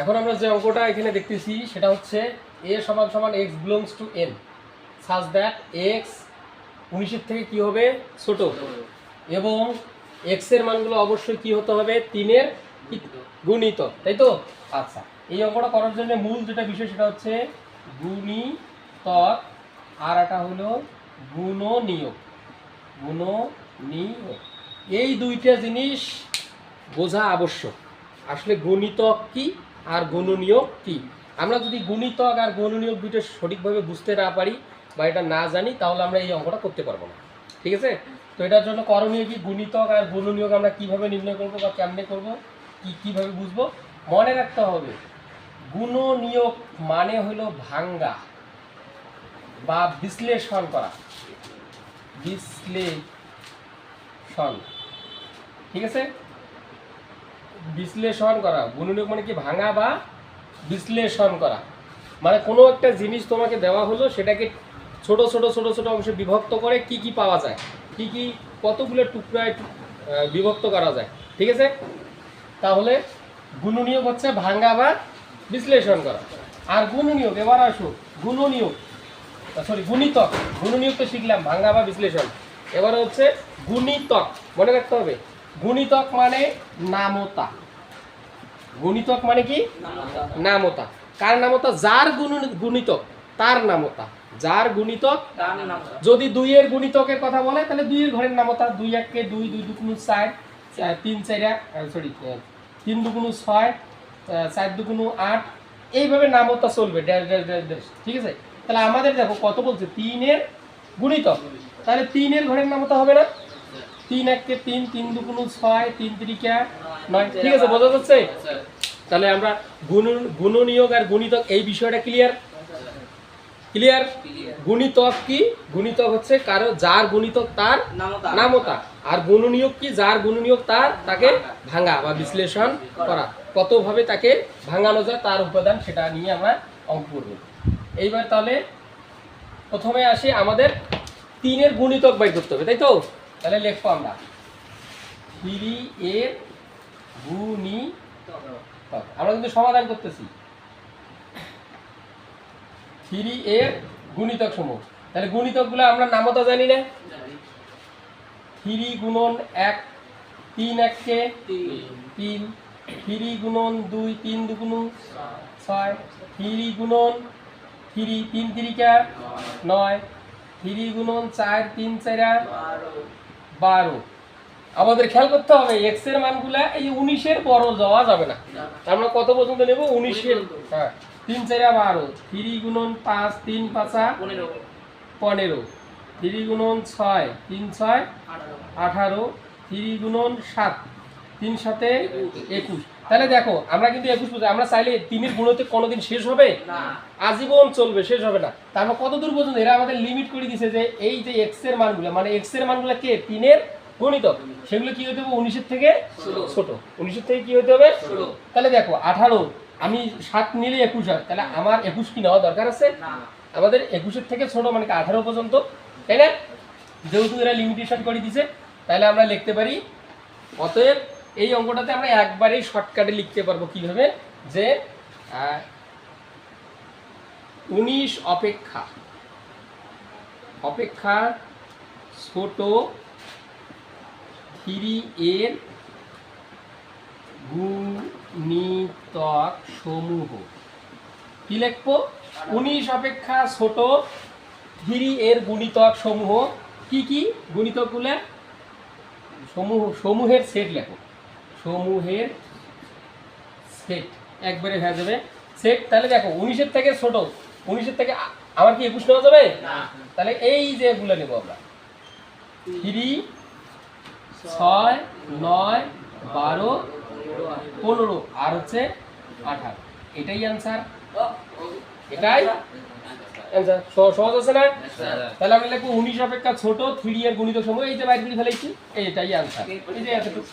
এখন আমরা যে অঙ্কটা এখানে দেখতেছি, সেটা হচ্ছে এ সমান সমান X belongs to N such that X উনিশের থেকে কি হবে? ছোট। এবং এক্সের মানগুলো অবশ্যই কি হতে হবে? তিনের গুণিত। তাই তো? আচ্ছা এই অঙ্কটা করার জন্য মূল যেটা বিষয়, সেটা হচ্ছে গুণিতক, আর একটা হলো গুণনীয়ক। গুণনীয়ক। এই দুইটা জিনিস বোঝা আবশ্যক। আসলে গুণিতক কি? আর গুণনীয়ক কি? আমরা যদি গুণিতক আর গুণনীয়ক দুইটা সঠিকভাবে বুঝতে না পারি বা এটা না জানি, তাহলে আমরা এই অঙ্কটা করতে পারব না। ঠিক আছে? তো এটার জন্য করণীয় কি? গুণিতক আর গুণনীয়ক আমরা কীভাবে নির্ণয় করব বা কেমনে করব? কি, কীভাবে বুঝব? মনে রাখতে হবে, গুণনীয়ক মানে হলো ভাঙ্গা বা বিশ্লেষণ করা। বিশ্লেষণ। ঠিক আছে? বিশ্লেষণ করা। গুণনীয়ক মানে কি ভাঙা বা বিশ্লেষণ করা। মানে কোনো একটা জিনিস তোমাকে দেওয়া হলো, সেটাকে ছোট ছোট ছোট ছোট অংশে বিভক্ত করে কি কি পাওয়া যায়, কি কি কতগুলো টুকরায় বিভক্ত করা যায়, ঠিক আছে? তাহলে গুণনীয়ক হচ্ছে ভাঙ্গা বা বিশ্লেষণ করা। আর গুণনীয়ক, এবার আসো, গুণনীয়ক সরি গুণিতক। গুণনীয়ক তো শিখলাম ভাঙ্গা বা বিশ্লেষণ। এবার হচ্ছে গুণিতক, মনে রাখতে হবে। গুণিতক মানে নামতা। গুণিতক মানে কি? নামতা। কার নামতা? যার গুণ গুণিতক তার নামতা। যার গুণিতক যদি দুইয়ের গুণিতকের কথা বলে তাহলে দুইয়ের ঘরের নামতা দুই এককে দুই দুই দুগুণ চার তিন চারা সরি তিন দুগুণ ছয় চার দুগুণ আট এইভাবে নামতা চলবে ড্যাশ ড্যাশ ড্যাশ ড্যাশ ঠিক আছে? তাহলে আমাদের দেখো কত বলছে? তিনের গুণিতক। তাহলে তিনের ঘরের নামতা হবে না? তিন এককে তিন তিন দুগুণ ছয় তিন তিরিকা নয়। ঠিক আছে বোঝা যাচ্ছে? তাহলে আমরা গুণ গুণনীয়ক আর গুণিতক এই বিষয়টা ক্লিয়ার ক্লিয়ার গুণিতক কি? গুণিতক হচ্ছে কারও যার গুণিতক তার নামতা। আর গুণনীয়ক কি? যার গুণনীয়ক তার তাকে ভাঙা বা বিশ্লেষণ করা। কতভাবে তাকে ভাঙানো যায় তার উপাদান সেটা নিয়ে আমরা অঙ্ক করব। এইবার তাহলে প্রথমে আসি আমাদের তিনের গুণিতক বাই করতে হবে তাই তো? তাহলে লিখব আমরা। থ্রি এর গুণিতক আমরা কিন্তু সমাধান করতেছি। থ্রি এর গুণিতক সমূহ। তাহলে গুণিতকগুলো আমরা নামও তো জানি না। থ্রি গুণন এক, তিন এককে তিন। থ্রি গুণন দুই, তিন দুগুণ ছয়। থ্রি গুণন থ্রি তিন তিরিকা নয়। থ্রি গুণন চার, তিন চারা বারো। আমাদের খেয়াল করতে হবে এক্সের মানগুলা এই উনিশের বড় যাওয়া যাবে না। আমরা কত পর্যন্ত নেব? উনিশের। হ্যাঁ। তিন চারা বারো। থ্রি গুণন পাঁচ তিন পাঁচা পনেরো। থ্রি গুণন ছয় তিন ছয় আঠারো। থ্রি গুণন সাত তিন সাথে একুশ। তাহলে দেখো আমরা কিন্তু একুশ বুঝি আমরা চাইলে তিনের গুণতে কোনোদিন শেষ হবে? আজীবন চলবে শেষ হবে না। তারপর কত দূর পর্যন্ত? এরা আমাদের লিমিট করে দিছে যে এই যে এক্সের মানগুলো মানে এক্সের মানগুলো কে? তিনের গণিত সেগুলো কি হতে হবে? উনিশের থেকে ছোট। উনিশের থেকে কি হতে হবে? তাহলে দেখো আঠারো। আমি সাত নিলে একুশ হয়। তাহলে আমার একুশ কি নেওয়া দরকার আছে? আমাদের একুশের থেকে ছোট মানে আঠারো পর্যন্ত? তাই না? যেহেতু এরা লিমিটেশন করে দিছে তাহলে আমরা লিখতে পারি অতএব এই অঙ্কটাতে আমরা একবারেই শর্টকাটে লিখতে পারব কীভাবে? যে উনিশ অপেক্ষা। অপেক্ষা ছোট থ্রি এর গুণিতক সমূহ। কি লিখব? উনিশ অপেক্ষা ছোট থ্রি এর গুণিতক সমূহ। কি কি? গুণিতকগুলো? সমূহ, সমূহের সেট লেখো সমূহের সেট একবারে হয়ে যাবে সেট তাহলে দেখো উনিশের থেকে ছোট উনিশের থেকে আমার কি একুশ নেওয়া যাবে? তাহলে এই যে এগুলো নেব আমরা। থ্রি ছয় নয় বারো পনেরো আর হচ্ছে আঠারো। এটাই অ্যান্সার এটাই? সহজ আছে না? তাহলে আমি লিখব উনিশ অপেক্ষা ছোট থ্রি এর গণিত সময়। এই যে বাইরগুলি ফেলেছি এইটাই আনসার এই যে এতটুকু।